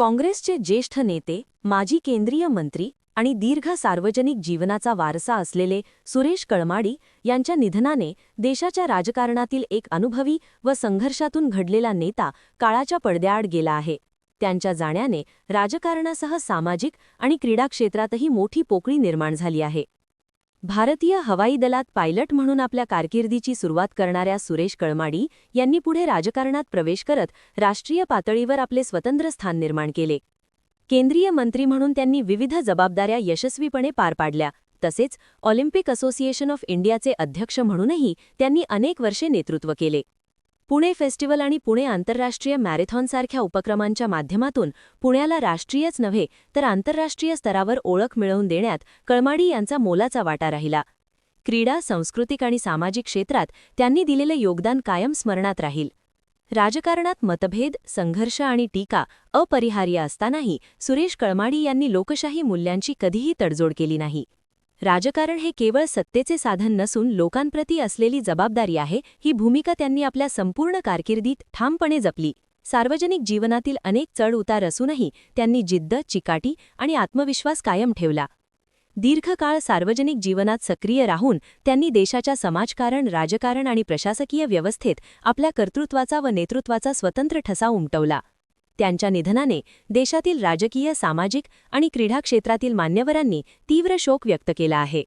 काँग्रेसचे ज्येष्ठ नेते माजी केंद्रीय मंत्री आणि दीर्घ सार्वजनिक जीवनाचा वारसा असलेले सुरेश कळमाडी यांच्या निधनाने देशाच्या राजकारणातील एक अनुभवी व संघर्षातून घडलेला नेता काळाच्या पडद्याआड गेला आहे. त्यांच्या जाण्याने राजकारणासह सामाजिक आणि क्रीडा क्षेत्रातही मोठी पोकळी निर्माण झाली आहे. भारतीय हवाई दलात पायलट म्हणून आपल्या कारकिर्दीची सुरुवात करणाऱ्या सुरेश कळमाडी यांनी पुढे राजकारणात प्रवेश करत राष्ट्रीय पातळीवर आपले स्वतंत्र स्थान निर्माण केले. केंद्रीय मंत्री म्हणून त्यांनी विविध जबाबदाऱ्या यशस्वीपणे पार पाडल्या. तसेच ऑलिम्पिक असोसिएशन ऑफ इंडियाचे अध्यक्ष म्हणूनही त्यांनी अनेक वर्षे नेतृत्व केले. पुणे फेस्टिवल आणि पुणे आंतरराष्ट्रीय मॅरेथॉनसारख्या उपक्रमांच्या माध्यमातून पुण्याला राष्ट्रीयच नव्हे तर आंतरराष्ट्रीय स्तरावर ओळख मिळवून देण्यात कळमाडी यांचा मोलाचा वाटा राहिला. क्रीडा सांस्कृतिक आणि सामाजिक क्षेत्रात त्यांनी दिलेले योगदान कायम स्मरणात राहील. राजकारणात मतभेद संघर्ष आणि टीका अपरिहार्य असतानाही सुरेश कळमाडी यांनी लोकशाही मूल्यांची कधीही तडजोड केली नाही. राजकारण हे केवळ सत्तेचे साधन नसून लोकांप्रती असलेली जबाबदारी आहे. ही भूमिका त्यांनी आपल्या संपूर्ण कारकिर्दीत ठामपणे जपली. सार्वजनिक जीवनातील अनेक चढ उतार असूनही त्यांनी जिद्द चिकाटी आणि आत्मविश्वास कायम ठेवला. दीर्घकाळ सार्वजनिक जीवनात सक्रिय राहून त्यांनी देशाच्या समाजकारण राजकारण आणि प्रशासकीय व्यवस्थेत आपल्या कर्तृत्वाचा व नेतृत्वाचा स्वतंत्र ठसा उमटवला. त्यांच्या निधनाने देशातील राजकीय सामाजिक आणि क्रीडा क्षेत्रातील मान्यवरांनी तीव्र शोक व्यक्त केला आहे.